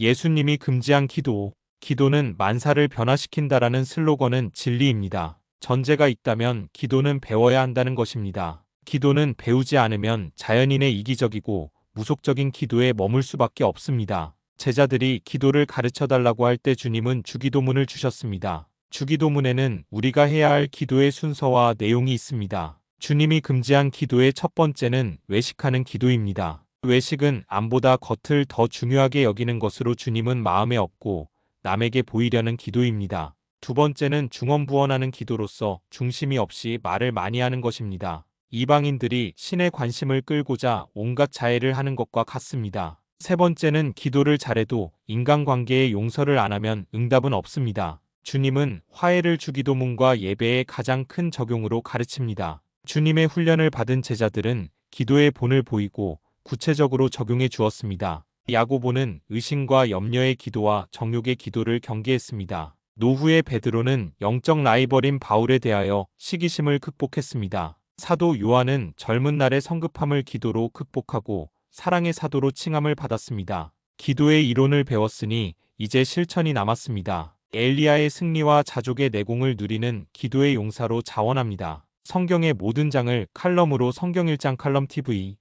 예수님이 금지한 기도. 기도는 만사를 변화시킨다라는 슬로건은 진리입니다. 전제가 있다면 기도는 배워야 한다는 것입니다. 기도는 배우지 않으면 자연인의 이기적이고 무속적인 기도에 머물 수밖에 없습니다. 제자들이 기도를 가르쳐 달라고 할 때 주님은 주기도문을 주셨습니다. 주기도문에는 우리가 해야 할 기도의 순서와 내용이 있습니다. 주님이 금지한 기도의 첫 번째는 외식하는 기도입니다. 외식은 암보다 겉을 더 중요하게 여기는 것으로 주님은 마음에 없고 남에게 보이려는 기도입니다. 두 번째는 중언부언하는 기도로서 중심이 없이 말을 많이 하는 것입니다. 이방인들이 신의 관심을 끌고자 온갖 자해를 하는 것과 같습니다. 세 번째는 기도를 잘해도 인간관계에 용서를 안 하면 응답은 없습니다. 주님은 화해를 주기도문과 예배의 가장 큰 적용으로 가르칩니다. 주님의 훈련을 받은 제자들은 기도의 본을 보이고 구체적으로 적용해 주었습니다. 야고보는 의심과 염려의 기도와 정욕의 기도를 경계했습니다. 노후의 베드로는 영적 라이벌인 바울에 대하여 시기심을 극복했습니다. 사도 요한은 젊은 날의 성급함을 기도로 극복하고 사랑의 사도로 칭함을 받았습니다. 기도의 이론을 배웠으니 이제 실천이 남았습니다. 엘리야의 승리와 자족의 내공을 누리는 기도의 용사로 자원합니다. 성경의 모든 장을 칼럼으로 성경 1장 칼럼 TV